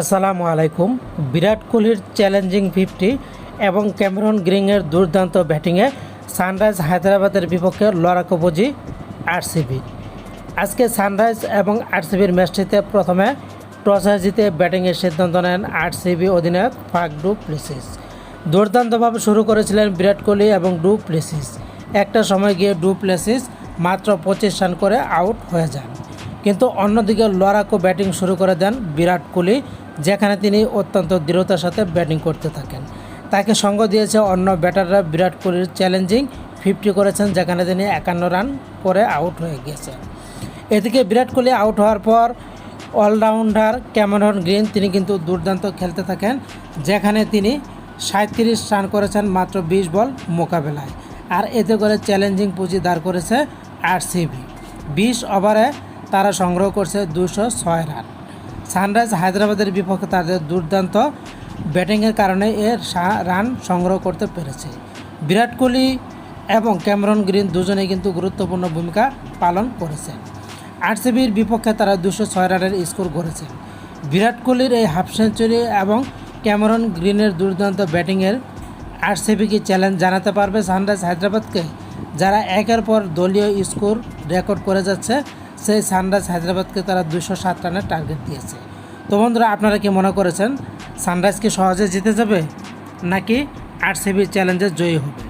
আসসালামু আলাইকুম। বিরাট কোহলির চ্যালেঞ্জিং ফিফটি এবং ক্যামেরন গ্রিংয়ের দুর্দান্ত ব্যাটিংয়ে সানরাইজ হায়দ্রাবাদের বিপক্ষে লড়াকু বুঝি আরসিবি। আজকে সানরাইজ এবং আরসিবির ম্যাচটিতে প্রথমে টসে জিতে ব্যাটিংয়ের সিদ্ধান্ত নেন আরসিবি অধিনায়ক ফাক ডু প্লেসিস দুর্দান্তভাবে শুরু করেছিলেন বিরাট কোহলি এবং ডু প্লেসিস একটা সময় গিয়ে ডু প্লেসিস মাত্র পঁচিশ রান করে আউট হয়ে যান। কিন্তু অন্যদিকে লড়াকু ব্যাটিং শুরু করে দেন বিরাট কোহলি যেখানে তিনি অত্যন্ত দৃঢ়তার সাথে ব্যাটিং করতে থাকেন। তাকে সঙ্গ দিয়েছে অন্য ব্যাটাররা বিরাট কোহলির চ্যালেঞ্জিং ফিফটি করেছেন, যেখানে তিনি একান্ন রান করে আউট হয়ে গিয়েছেন এদিকে বিরাট কোহলি আউট হওয়ার পর অলরাউন্ডার ক্যামেরন গ্রিন, তিনি কিন্তু দুর্দান্ত খেলতে থাকেন, যেখানে তিনি সাঁত্রিশ রান করেছেন মাত্র বিশ বল মোকাবেলায়। আর এতে করে চ্যালেঞ্জিং পুঁজি দাঁড় করেছে আরসিবি। বিশ ওভারে তারা সংগ্রহ করছে দুশো ছয় রান। সানরাইজ হায়দ্রাবাদের বিপক্ষে তাদের দুর্দান্ত ব্যাটিংয়ের কারণে এর রান সংগ্রহ করতে পেরেছে। বিরাট কোহলি এবং ক্যামেরন গ্রিন দুজনেই কিন্তু গুরুত্বপূর্ণ ভূমিকা পালন করেছেন। আরসিবির বিপক্ষে তারা দুশো ছয় রানের স্কোর করেছে। বিরাট কোহলির এই হাফ সেঞ্চুরি এবং ক্যামেরন গ্রিনের দুর্দান্ত ব্যাটিংয়ের আরসিবিকে চ্যালেঞ্জ জানাতে পারবে সানরাইজ হায়দ্রাবাদকে, যারা একের পর দলীয় স্কোর রেকর্ড করে যাচ্ছে সেই সানরাইজ হায়দ্রাবাদকে তারা দুশো সাত রানের টার্গেট দিয়েছে। তো বন্ধুরা, আপনারা কি মনে করেছেন, সানরাইজ কি সহজে জিতে যাবে, নাকি আর আরসিবির চ্যালেঞ্জে জয়ী হবে?